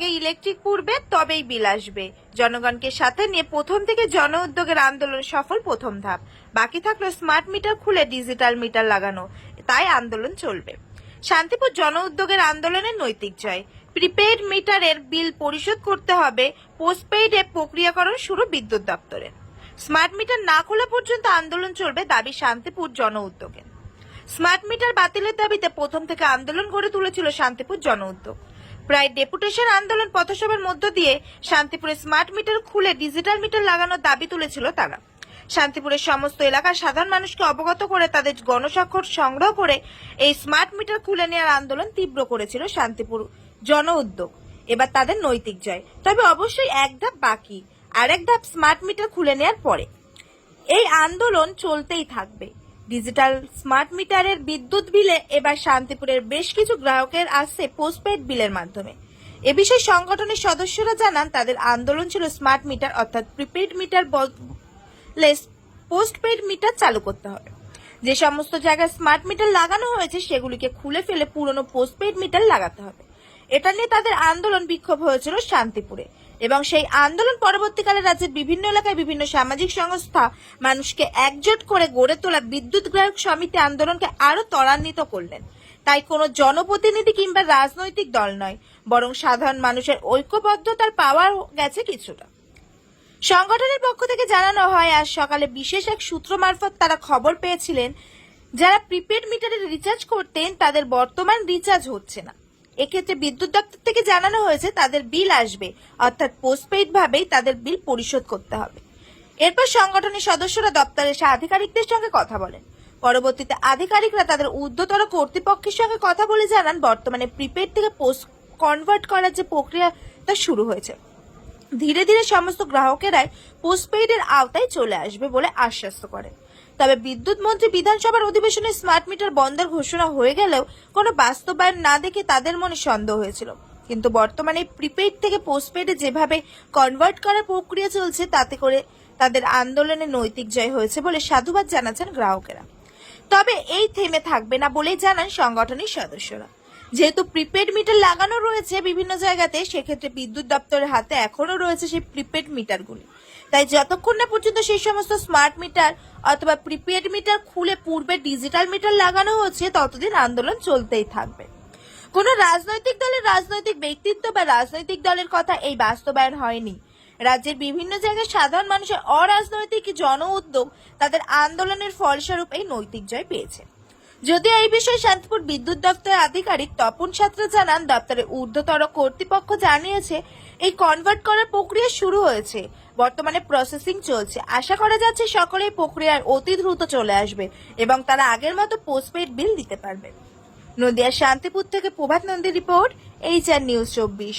আগে ইলেকট্রিক পুড়বে তবেই বিল আসবে। জনগণকে সাথে নিয়ে প্রথম থেকে জন উদ্যোগের আন্দোলন সফল প্রথম ধাপ। বাকি থাকল স্মার্ট মিটার খুলে ডিজিটাল মিটার লাগানো। তাই আন্দোলন চলবে। শান্তিপুর জন উদ্যোগের আন্দোলনের নৈতিক জয়। প্রিপেইড মিটারের বিল পরিশোধ করতে হবে, পোস্টপেইডে প্রক্রিয়াকরণ শুরু বিদ্যুৎ দপ্তরে। স্মার্ট মিটার না খোলা পর্যন্ত আন্দোলন চলবে দাবি শান্তিপুর জন উদ্যোগের। স্মার্ট মিটার বাতিলের দাবিতে প্রথম থেকে আন্দোলন গড়ে তুলেছিল শান্তিপুর জন উদ্যোগ। প্রায় ডেপুটেশন আন্দোলন পথসভার মধ্য দিয়ে শান্তিপুরে স্মার্ট মিটার খুলে ডিজিটাল মিটার লাগানোর দাবি তুলেছিল তারা। শান্তিপুরের সমস্ত এলাকার সাধারণ মানুষকে অবগত করে তাদের গণস্বাক্ষর সংগ্রহ করে এই স্মার্ট মিটার খুলে নেওয়ার আন্দোলন তীব্র করেছিল শান্তিপুর জন উদ্যোগ। এবার তাদের নৈতিক জয়। তবে অবশ্যই এক ধাপ বাকি আর এক ধাপ স্মার্ট মিটার খুলে নেওয়ার পরে। এই আন্দোলন চলতেই থাকবে। ডিজিটাল স্মার্ট মিটারের বিদ্যুৎ বিলে এবার শান্তিপুরের বেশ কিছু গ্রাহকের আসছে পোস্টপেড বিলের মাধ্যমে। এ বিষয়ে সংগঠনের সদস্যরা জানান, তাদের আন্দোলন ছিল স্মার্ট মিটার অর্থাৎ প্রিপেড মিটার বদলে পোস্টপেড মিটার চালু করতে হবে। যে সমস্ত জায়গায় স্মার্ট মিটার লাগানো হয়েছে, সেগুলিকে খুলে ফেলে পুরনো পোস্টপেড মিটার লাগাতে হবে। এটা নিয়ে তাদের আন্দোলন বিক্ষোভ হয়েছিল শান্তিপুরে। এবং সেই আন্দোলন পরবর্তীকালে রাজ্যের বিভিন্ন এলাকায় বিভিন্ন সামাজিক সংস্থা মানুষকে একজোট করে গড়ে তোলা বিদ্যুৎ গ্রাহক সমিতি আন্দোলনকে আরও ত্বরান্বিত করলেন। তাই কোনো জনপ্রতিনিধি কিংবা রাজনৈতিক দল নয়, বরং সাধারণ মানুষের ঐক্যবদ্ধতার পাওয়া গেছে কিছুটা। সংগঠনের পক্ষ থেকে জানানো হয়, আজ সকালে বিশেষ এক সূত্র মারফত তারা খবর পেয়েছিলেন, যারা প্রিপেড মিটারে রিচার্জ করতেন, তাদের বর্তমান রিচার্জ হচ্ছে না। এক্ষেত্রে বিদ্যুৎ দপ্তর থেকে জানানো হয়েছে তাদের বিল আসবে। অর্থাৎ পোস্টপেইড ভাবেই তাদের বিল পরিশোধ করতে হবে। এরপর সংগঠনের সদস্যরা দপ্তরে এসে আধিকারিকদের সঙ্গে কথা বলেন। পরবর্তীতে আধিকারিকরা তাদের ঊর্ধ্বতর কর্তৃপক্ষের সঙ্গে কথা বলে জানান, বর্তমানে প্রিপেড থেকে পোস্ট কনভার্ট করার যে প্রক্রিয়া তা শুরু হয়েছে, ধীরে ধীরে সমস্ত গ্রাহকেরাই পোস্টপেইডের আওতায় চলে আসবে বলে আশ্বস্ত করেন। তবে বিদ্যুৎ মন্ত্রী বিধানসভার অধিবেশনে স্মার্ট মিটার বন্ধের ঘোষণা হয়ে গেলেও কোনো বাস্তবায়ন না দেখে তাদের মনে সন্দেহ হয়েছিল। কিন্তু বর্তমানে প্রিপেইড থেকে পোস্টপেইডে যেভাবে কনভার্ট করার প্রক্রিয়া চলছে, তাতে করে তাদের আন্দোলনে নৈতিক জয় হয়েছে বলে সাধুবাদ জানাচ্ছেন গ্রাহকেরা। তবে এই থেমে থাকবে না বলেই জানান সংগঠনের সদস্যরা। যেহেতু প্রিপেড মিটার লাগানো রয়েছে বিভিন্ন জায়গাতে, সেক্ষেত্রে বিদ্যুৎ দপ্তরের হাতে এখনও রয়েছে সেই প্রিপেড মিটারগুলি তাই যতক্ষণ না পর্যন্ত সেই সমস্ত স্মার্ট মিটার অথবা প্রিপেড মিটার খুলে পূর্বে ডিজিটাল মিটার লাগানো হচ্ছে, ততদিন আন্দোলন চলতেই থাকবে। কোনো রাজনৈতিক দলের রাজনৈতিক ব্যক্তিত্ব বা রাজনৈতিক দলের কথা এই বাস্তবায়ন হয়নি। রাজ্যের বিভিন্ন জায়গায় সাধারণ মানুষের অরাজনৈতিক জন উদ্যোগ তাদের আন্দোলনের ফলস্বরূপ এই নৈতিক জয় পেয়েছে। যদিও এই বিষয়ে শান্তিপুর বিদ্যুৎ দপ্তরের আধিকারিক তপন সাত্রা জানান, দপ্তরের ঊর্ধ্বতর কর্তৃপক্ষ জানিয়েছে, এই কনভার্ট করার প্রক্রিয়া শুরু হয়েছে। বর্তমানে প্রসেসিং চলছে। আশা করা যাচ্ছে সকলে এই প্রক্রিয়ার অতি দ্রুত চলে আসবে এবং তারা আগের মতো পোস্টপেড বিল দিতে পারবে। নদিয়া শান্তিপুর থেকে Prabhat Nandi report H R news চব্বিশ।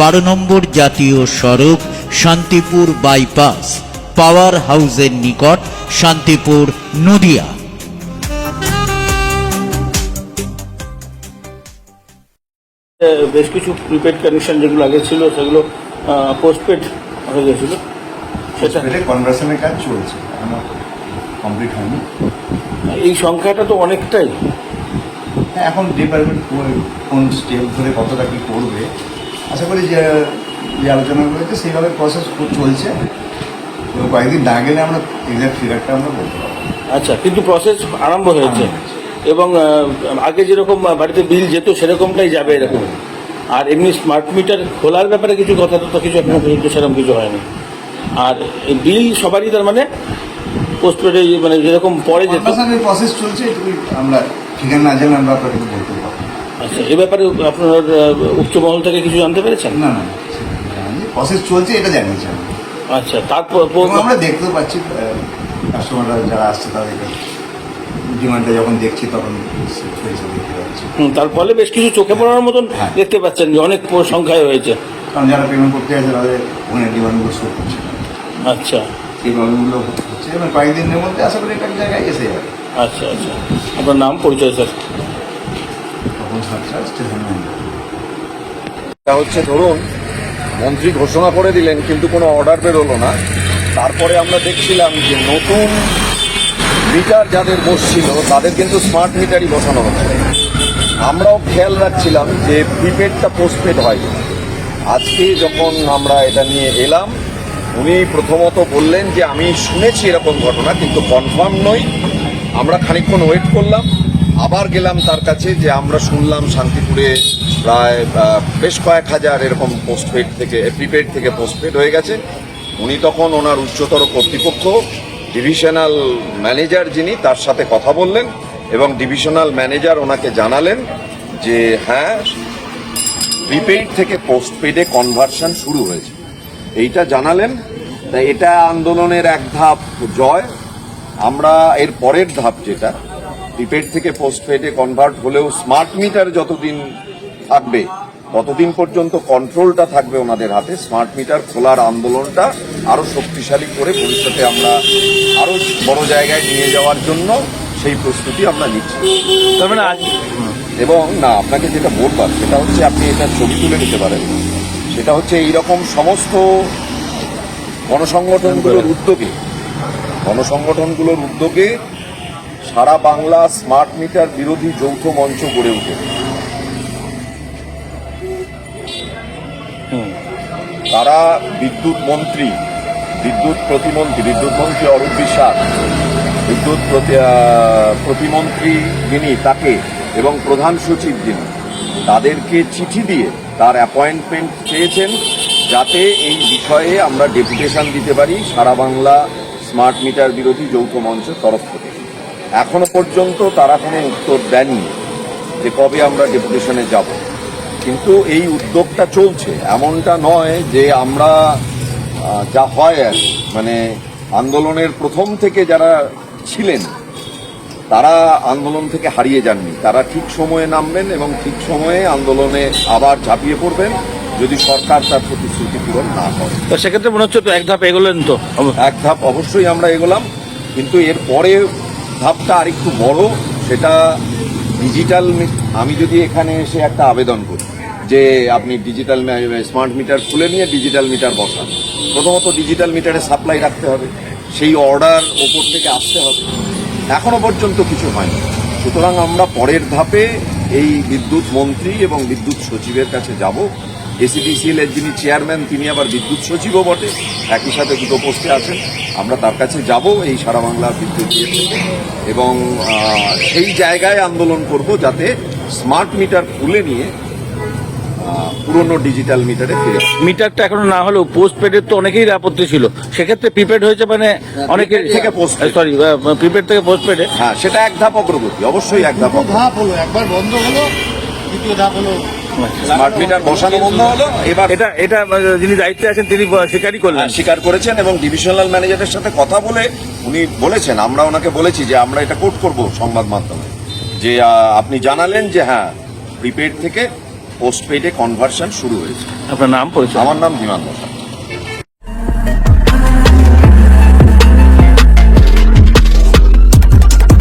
বারো নম্বর জাতীয় সড়ক শান্তিপুর বাইপাস পাওয়ার হাউসের নিকট শান্তিপুর নদিয়া। বেশ কিছু প্রিপেড কানেকশন যেগুলো আগে ছিল সেগুলো পোস্টপেড হয়ে গেছিল। সেটা কনভার্সনের কাজ চলছে কমপ্লিট হয়নি। এই সংখ্যাটা তো অনেকটাই। হ্যাঁ এখন ডিপার্টমেন্ট কোন স্টেপ ধরে কতটা কি করবে আশা করি যে যে আলোচনা রয়েছে সেইভাবে প্রসেস খুব চলছে। তো কয়েকদিন না গেলে আমরা এক্সাক্ট ফিগারটা আমরা বলতে পারব। আচ্ছা কিন্তু প্রসেস আরম্ভ হয়েছে। এবং আগে যেরকম বাড়িতে বিল যেত সেরকমটাই যাবে এরকম। আর এমনি স্মার্ট মিটার খোলার ব্যাপারে কিছু কথা তো কিছু এখনও পর্যন্ত সেরকম কিছু হয়নি। আর এই বিল সবারই তার মানে পোস্টপেডে মানে যেরকম পরে যেত। প্রসেস চলছে আমরা ঠিকানা না জানলে আমরা আপনাকে বলতে আচ্ছা এ ব্যাপারে আপনার উচ্চ মহল থেকে কিছু জানতে পেরেছেন? না না প্রসেস চলছে এটা জানিয়েছি আচ্ছা তারপর আমরা দেখতেও পাচ্ছি কাস্টমাররা যারা আসছে তাদেরকে ডিমান্ডটা যখন দেখছি তখন দেখতে তার ফলে বেশ কিছু চোখে পড়ার মতন হ্যাঁ। দেখতে পাচ্ছেন যে অনেক সংখ্যায় হয়েছে কারণ যারা পেমেন্ট করতে আছে তাদের ওখানে ডিমান্ডগুলো শো করছে। আচ্ছা। সেই প্রবলেমগুলো হচ্ছে এবং কয়েকদিনের মধ্যে আশা করি এটা এক জায়গায় এসে যাবে। আচ্ছা আচ্ছা। আপনার নাম পরিচয় স্যার তখন সাতটা স্টেশন ম্যানেজার এটা হচ্ছে ধরুন, মন্ত্রী ঘোষণা করে দিলেন, কিন্তু কোনো অর্ডার বেরোলো না। তারপরে আমরা দেখছিলাম যে নতুন মিটার যাদের বসছিল, তাদের কিন্তু স্মার্ট মিটারই বসানো হচ্ছে। আমরাও খেয়াল রাখছিলাম যে প্রিপেডটা পোস্টপেড হয়। আজকে যখন আমরা এটা নিয়ে এলাম, উনি প্রথমত বললেন যে, আমি শুনেছি এরকম ঘটনা, কিন্তু কনফার্ম নই। আমরা খানিকক্ষণ ওয়েট করলাম। আবার গেলাম তার কাছে যে আমরা শুনলাম শান্তিপুরে প্রায় বেশ কয়েক হাজার এরকম পোস্টপেড থেকে প্রিপেড থেকে পোস্টপেড হয়ে গেছে। উনি তখন ওনার উচ্চতর কর্তৃপক্ষ ডিভিশনাল ম্যানেজার যিনি, তার সাথে কথা বললেন এবং ডিভিশনাল ম্যানেজার ওনাকে জানালেন যে হ্যাঁ প্রিপেইড থেকে পোস্টপেডে কনভার্সন শুরু হয়েছে। এইটা জানালেন। তাই এটা আন্দোলনের এক ধাপ জয়। আমরা এর পরের ধাপ যেটা প্রিপেড থেকে পোস্টপেডে কনভার্ট হলেও স্মার্ট মিটার যতদিন থাকবে ততদিন পর্যন্ত কন্ট্রোলটা থাকবে ওনাদের হাতে। স্মার্ট মিটার খোলার আন্দোলনটা আরও শক্তিশালী করে ভবিষ্যতে আমরা আরও বড় জায়গায় নিয়ে যাওয়ার জন্য সেই প্রস্তুতি আমরা নিচ্ছি। এবং না আপনাকে যেটা বলবার সেটা হচ্ছে আপনি এটা ছবি তুলে নিতে পারেন। সেটা হচ্ছে এইরকম সমস্ত গণসংগঠনগুলোর উদ্যোগে গণসংগঠনগুলোর উদ্যোগে সারা বাংলা স্মার্ট মিটার বিরোধী যৌথ মঞ্চ গড়ে উঠে। তারা বিদ্যুৎ মন্ত্রী বিদ্যুৎ প্রতিমন্ত্রী বিদ্যুৎ মন্ত্রী অরূপ বিশ্বাস বিদ্যুৎ প্রতি প্রতিমন্ত্রী যিনি তাকে এবং প্রধান সচিব যিনি তাদেরকে চিঠি দিয়ে তার অ্যাপয়েন্টমেন্ট চেয়েছেন যাতে এই বিষয়ে আমরা ডেপুটেশন দিতে পারি সারা বাংলা স্মার্ট মিটার বিরোধী যৌথ মঞ্চের তরফ থেকে। এখনও পর্যন্ত তারা কোনো উত্তর দেননি যে কবে আমরা ডেপুটেশনে যাব। কিন্তু এই উদ্যোগটা চলছে। এমনটা নয় যে আমরা যা হয় আর মানে আন্দোলনের প্রথম থেকে যারা ছিলেন তারা আন্দোলন থেকে হারিয়ে যাননি। তারা ঠিক সময়ে নামবেন এবং ঠিক সময়ে আন্দোলনে আবার ঝাঁপিয়ে পড়বেন যদি সরকার তার প্রতিশ্রুতি পূরণ না করে। তো সেক্ষেত্রে মনে হচ্ছে তো এক ধাপ এগোলেন তো। এক ধাপ অবশ্যই আমরা এগোলাম। কিন্তু এর পরে ধাপটা আরেকটু বড়, সেটা ডিজিটাল আমি যদি এখানে এসে একটা আবেদন করি, যে আপনি ডিজিটাল স্মার্ট মিটার খুলে নিয়ে ডিজিটাল মিটার বসান। প্রথমত ডিজিটাল মিটারে সাপ্লাই রাখতে হবে, সেই অর্ডার ওপর থেকে আসতে হবে। এখনও পর্যন্ত কিছু হয়নি। সুতরাং আমরা পরের ধাপে এই বিদ্যুৎ মন্ত্রী এবং বিদ্যুৎ সচিবের কাছে যাব। এসিডিসিএল এর যিনি চেয়ারম্যান তিনি আবার বিদ্যুৎ সচিবও বটে। একই সাথে দুটো পোস্টে আছেন। আমরা তার কাছে যাব এই সারা বাংলা বিদ্যুৎ থেকে এবং সেই জায়গায় আন্দোলন করব যাতে স্মার্ট মিটার খুলে নিয়ে পুরনো ডিজিটাল মিটারে ফিরে মিটারটা এখনও না হলেও পোস্ট পেডের তো অনেকেই আপত্তি ছিল। সেক্ষেত্রে প্রিপেড হয়েছে মানে অনেকে prepaid থেকে postpaid। সরি প্রিপেড থেকে পোস্ট পেডে। হ্যাঁ সেটা এক ধাপ অগ্রগতি অবশ্যই এক ধাপ ধাপ হলো একবার বন্ধ হলো দ্বিতীয় ধাপ হলো স্মার্ট মিটার বসানো বন্ধ হলো এবার এটা এটা যিনি দায়িত্বে আছেন তিনি স্বীকারই করলেন। স্বীকার করেছেন এবং ডিভিশনাল ম্যানেজারের সাথে কথা বলে উনি বলেছেন আমরা ওনাকে বলেছি যে আমরা এটা কোট করব সংবাদ মাধ্যমে। যে আপনি জানালেন যে হ্যাঁ প্রিপেড থেকে পোস্টপেডে কনভার্সন শুরু হয়েছে। আপনার নাম পরিচয়? আমার নাম বিমান বসা